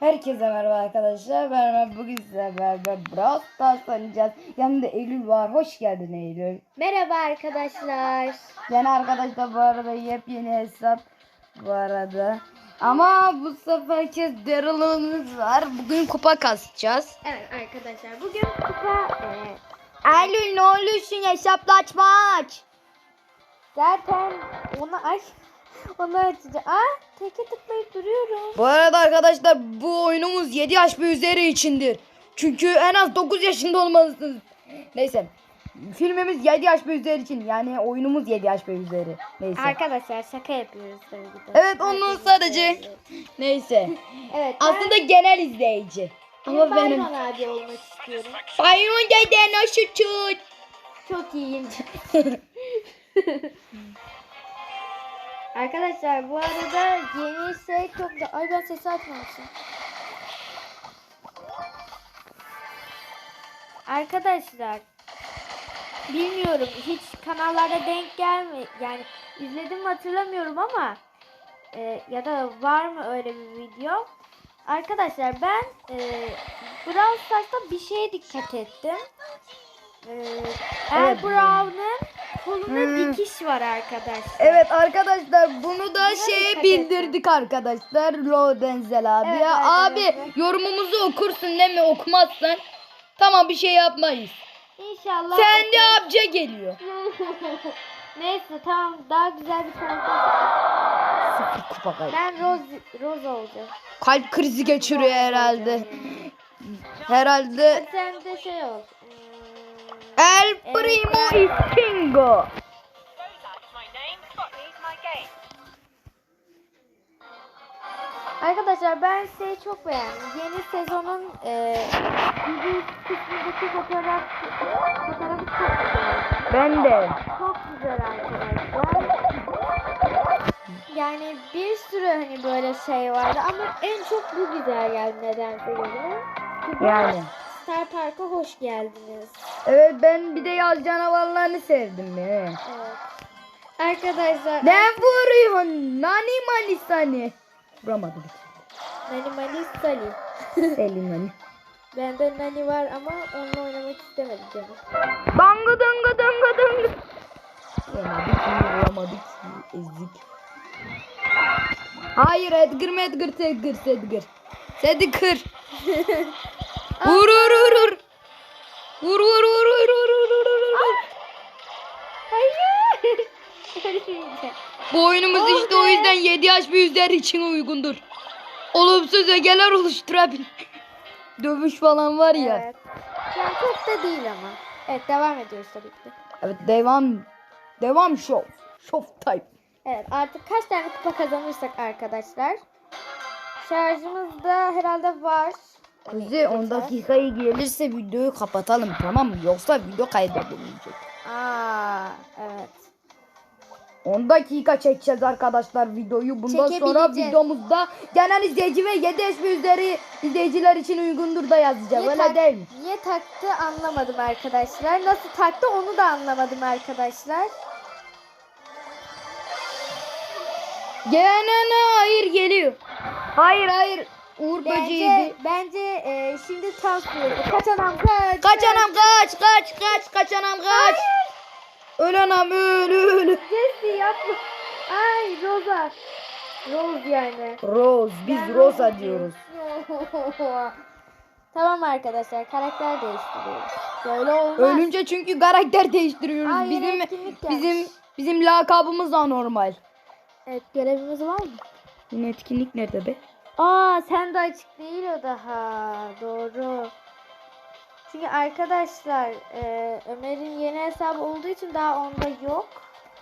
Herkese merhaba arkadaşlar. Ben bugün sizlerle beraber Brawl Stars oynayacağız. Yanımda Eylül var. Hoş geldin Eylül. Merhaba arkadaşlar. Yani arkadaşlar bu arada yepyeni hesap bu arada. Ama bu seferki Daryl'ımız var. Bugün kupa kasacağız. Evet arkadaşlar bugün kupa e, Eylül ne oluyorsun hesapla açma aç. zaten onu aç onu açacağım. Aa teke tıklayıp duruyorum. Bu arada arkadaşlar bu oyunumuz 7 yaş ve üzeri içindir. Çünkü en az 9 yaşında olmalısınız. Neyse. Filmimiz 7 yaş ve üzeri için. Yani oyunumuz 7 yaş ve üzeri. Neyse. Arkadaşlar şaka yapıyoruz tabii ki de. Evet onun sadece. Neyse. Evet. Aslında genel izleyici. Ama ben benim. Byron abi olmak istiyorum. Bayron dede nasıl tut? Çok iyiyim. Arkadaşlar bu arada yeni şey çok da... Ay ben sesi açmamışım. Arkadaşlar bilmiyorum hiç kanallarda denk gelme yani izledim mi hatırlamıyorum ama e, ya da var mı öyle bir video? Arkadaşlar ben e, Brawl Stars'ta bir şeye dikkat ettim. E, El Evet. Brown'un kolunda Hmm. dikiş var arkadaşlar. Evet arkadaşlar bunu da Buna şeye bildirdik arkadaşlar. Lo Denzel abi. Evet ya abi arkadaşlar. yorumumuzu okursun değil mi? Okumazsan tamam bir şey yapmayız. İnşallah. Sen de amca geliyor. Neyse tamam daha güzel bir karakter. Sıfır kupa kaydı. Ben Rose, Rose olacağım. Kalp krizi geçiriyor herhalde. Herhalde sen de şey ol. El Primo my game. Arkadaşlar ben şeyi çok beğendim. Yeni sezonun e, bir kısmındaki fotoğraf, fotoğrafı çok güzel. Ben de. Çok güzel arkadaşlar. Yani bir sürü hani böyle şey vardı ama en çok bu güzel geldi nedense gözüme. Yani. Star Park'a hoş geldiniz. Evet ben bir de yaz canavarlarını sevdim ya. Evet. Arkadaşlar Ne vuruyorsun? Nani manisani. Vuramadı bir Nani Mani kere. Selim Nani. Bende Nani var ama onunla oynamak istemedim canım. Dangı dangı dangı dangı. Vuramadı ki vuramadı ki. Ezik. Hayır Edgar mı Edgar Edgar Edgar. Vur vur vur vur. Vur vur vur vur vur vur vur vur. Hayır. Bu oyunumuz işte o yüzden 7 yaş ve üzeri için uygundur. Olumsuz ögeler oluşturabilir. Dövüş falan var ya. Evet. Yani çok da değil ama. Evet devam ediyoruz tabii ki. Evet devam. Devam show. Show type. Evet artık kaç tane kupa kazanırsak arkadaşlar. Şarjımız da herhalde var. Kuzi 10 dakikayı gelirse videoyu kapatalım tamam mı? Yoksa video kaydedilemeyecek. Aa evet. 10 dakika çekeceğiz arkadaşlar videoyu. Bundan sonra videomuzda genel izleyici ve 7 yaş ve üzeri izleyiciler için uygundur da yazacağız. Niye, Öyle değil mi? niye taktı anlamadım arkadaşlar. Nasıl taktı onu da anlamadım arkadaşlar. Gene hayır geliyor. Hayır hayır. Uğur Bence böceği. bence e, şimdi tam. Kaç anam kaç. Kaç anam kaç kaç kaç kaç anam kaç. Öl anam öl öl. Jesse yapma. Ay Rosa. Rose yani. Rose biz Ben Rosa Rose diyoruz. tamam arkadaşlar karakter değiştiriyoruz. Böyle olmaz. Ölünce çünkü karakter değiştiriyoruz. Yine bizim gelmiş. bizim bizim lakabımız anormal. Evet görevimiz var mı? Yine etkinlik nerede be? Aa sen de açık değil o daha. Doğru. Çünkü arkadaşlar e, Ömer'in yeni hesabı olduğu için daha onda yok.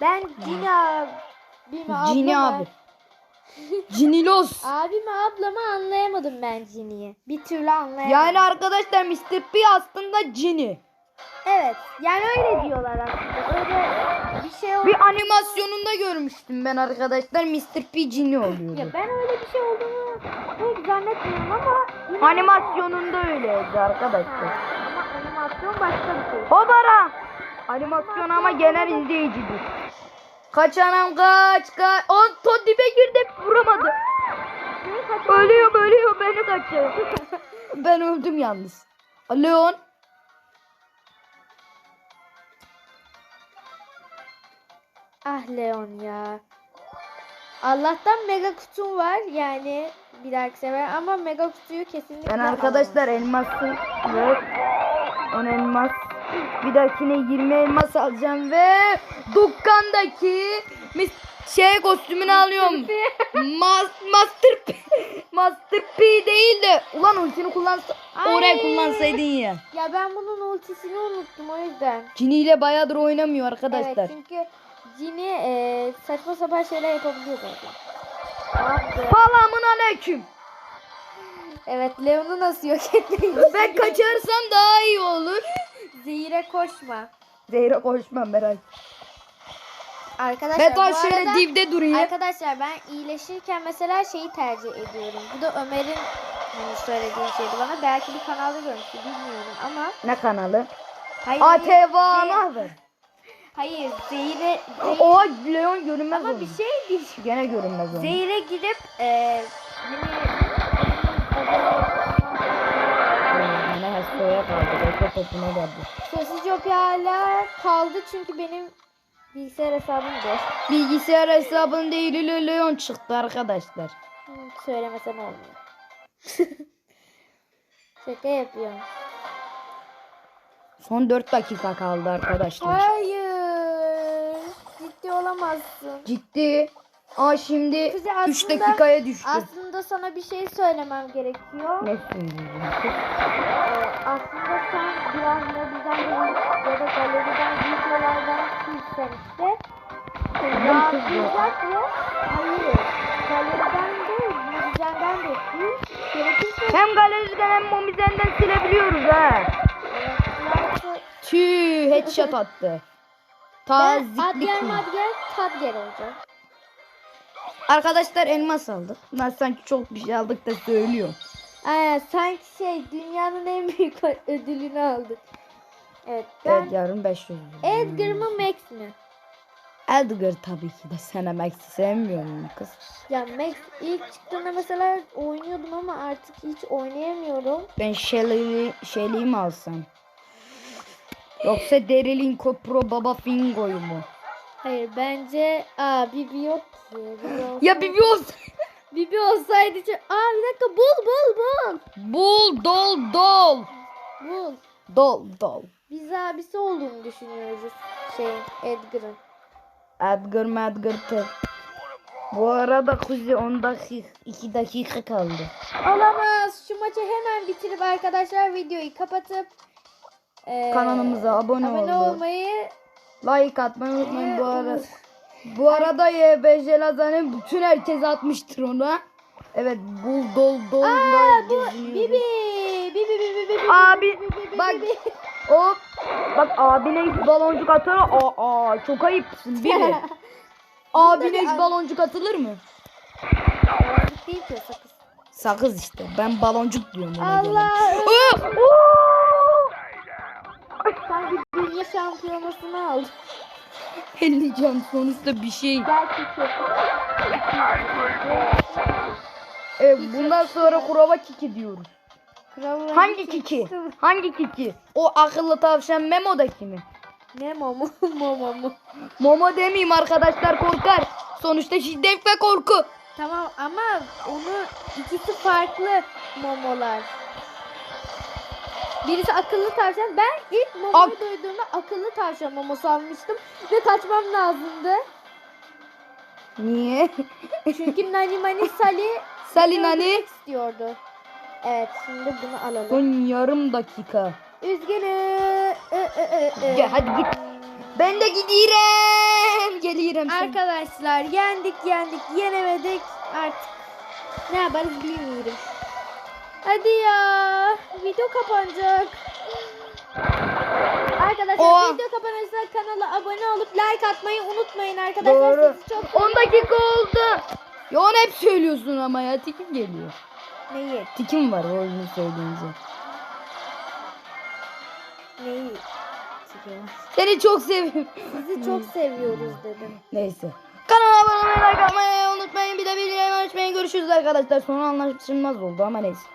Ben Cini abimi Cini ablamı, abi. Cinilos. abimi ablamı anlayamadım ben Cini'yi. Bir türlü anlayamadım. Yani arkadaşlar Mr. P aslında Cini. Evet. Yani öyle diyorlar aslında. Öyle bir şey oldu. Bir animasyonunda görmüştüm ben arkadaşlar. Mr. P Cini Ya oluyordu. ben öyle bir şey olduğunu pek zannetmiyorum ama yine- Animasyonunda öyleydi arkadaşlar. Ama animasyon başka bir şey. Hobara. Animasyon ama genel izleyicidir. Kaç anam kaç kaç. On to dibe girdi vuramadı. Beni kaçırma. Ölüyor ölüyor beni kaçır. ben öldüm yalnız. Leon. Ah Leon ya. Allah'tan mega kutum var yani bir dahaki sefer ama mega kutuyu kesinlikle Ben arkadaşlar elması ve 10 elmas. Bir dahakine 20 elmas alacağım ve dükkandaki mis şey kostümünü alıyorum. Mas Master P Master P değil de ulan ultini kullansa oraya Ay. kullansaydın ya. Ya ben bunun ultisini unuttum o yüzden. Cini ile bayağıdır oynamıyor arkadaşlar. Evet çünkü Cini e, saçma sapan şeyler yapabiliyor zaten. Selamun aleyküm. Evet Leon'u nasıl yok etmeyi Ben kaçarsam daha iyi olur. Zehire koşma. Zehra koşmam merak. Arkadaşlar Ben daha şöyle arada- dibde durayım. Arkadaşlar ben iyileşirken mesela şeyi tercih ediyorum. Bu da Ömer'in hani söylediği şeydi bana. Belki bir kanalda görmüştü bilmiyorum ama. Ne kanalı? Hayır, ATV Zehir- ver. Hayır zehire, zehir- Oha Leon görünmez ama oldu. bir şey değil. Gene görünmez oldu. Zehire gidip e, Bana hastaya kaldı. Bekle topuna geldi. Sosis hala kaldı çünkü benim bilgisayar hesabım boş. Bilgisayar hesabın değil Leon çıktı arkadaşlar. Hı, Söylemesen olmuyor. Şaka yapıyorum. Son 4 dakika kaldı arkadaşlar. Hayır. Ciddi olamazsın. Ciddi. Aa şimdi Kuzey 3 aslında- dakikaya düştü. Aslında sana bir şey söylemem gerekiyor. Ne söyleyeceğim? Ee, aslında sen biraz mobilden değil ya da galeriden videolardan silsen işte. Rahatlayacak ve hayır. Galeriden değil, mobilden de. Gerekirse Hem galeriden hem momizenden silebiliyoruz ha. Tüh headshot attı. Ben Tazikli Adyen kum. Madyen Tadger olacağım. Arkadaşlar elmas aldık. Ben sanki çok bir şey aldık da söylüyorum. Ee, sanki şey dünyanın en büyük ödülünü aldık. Evet ben Evet yarın 500. Edgar mı Max mi? Edgar tabii ki de sen Max'i sevmiyor musun kız? Ya Max ilk çıktığında mesela oynuyordum ama artık hiç oynayamıyorum. Ben Shelly'i Shelly'i mi alsam? Yoksa Derilinko Pro Baba Fingo'yu mu? Hayır bence aa Bibi yok. Bibi Ya Bibi olsa. Bibi olsaydı çok... Aa bir dakika bul bul bul. Bul dol dol. Bul. Dol dol. Biz abisi olduğunu düşünüyoruz şey Edgar'ın. Edgar Medgar te. Bu arada Kuzi 10 dakika 2 dakika kaldı. Olamaz. Şu maçı hemen bitirip arkadaşlar videoyu kapatıp eee, Kanalımıza abone, abone olun. olmayı Like atmayı unutmayın bu arada. Bu arada YBJ Lazan'ı bütün herkes atmıştır ona. Evet bul dol dol Aa bu. Bibi. Bibi Bibi Bibi. Abi Bibi, Bibi, bak Bibi. hop bak abine baloncuk atar aa, aa çok ayıpsın biri. abine baloncuk atılır mı? Baloncuk değil ki sakız. Sakız işte ben baloncuk diyorum ona. Allah. Sanki dünya şampiyonasını aldı. 50 can sonuçta bir şey. Gerçekten. Evet, bundan sonra kuraba kiki diyoruz. Kralın Hangi kiki? Hangi kiki? O akıllı tavşan Memo'daki mi? Ne momo momo mu? Momo demeyeyim arkadaşlar korkar. Sonuçta şiddet ve korku. Tamam ama onu ikisi farklı momolar. Birisi akıllı tavşan. Ben ilk momoyu Ak- duyduğumda akıllı tavşan momosu almıştım ve kaçmam lazımdı. Niye? Çünkü Nani Mani Sali Salin hani istiyordu. Evet şimdi bunu alalım. son yarım dakika. Üzgünüm. Ö, ö, ö, ö. Gel hadi git. Ben de gidiyorum. Geliyorum şimdi. Arkadaşlar yendik yendik yenemedik artık ne yaparız bilmiyorum. Hadi ya video kapanacak. Arkadaşlar Oha. video kapanırsa kanala abone olup like atmayı unutmayın arkadaşlar. Doğru. Sizi çok 10 dakika oldu. Ya onu hep söylüyorsun ama ya tikim geliyor. Neyi? Tikim var o oyunu söyleyince. Neyi? Seni çok seviyorum. Sizi çok seviyoruz dedim. Neyse. Kanala abone olmayı, like atmayı unutmayın. Bir de bildirim açmayı görüşürüz. Görüşürüz arkadaşlar. Sonra anlaşılmaz oldu ama neyse.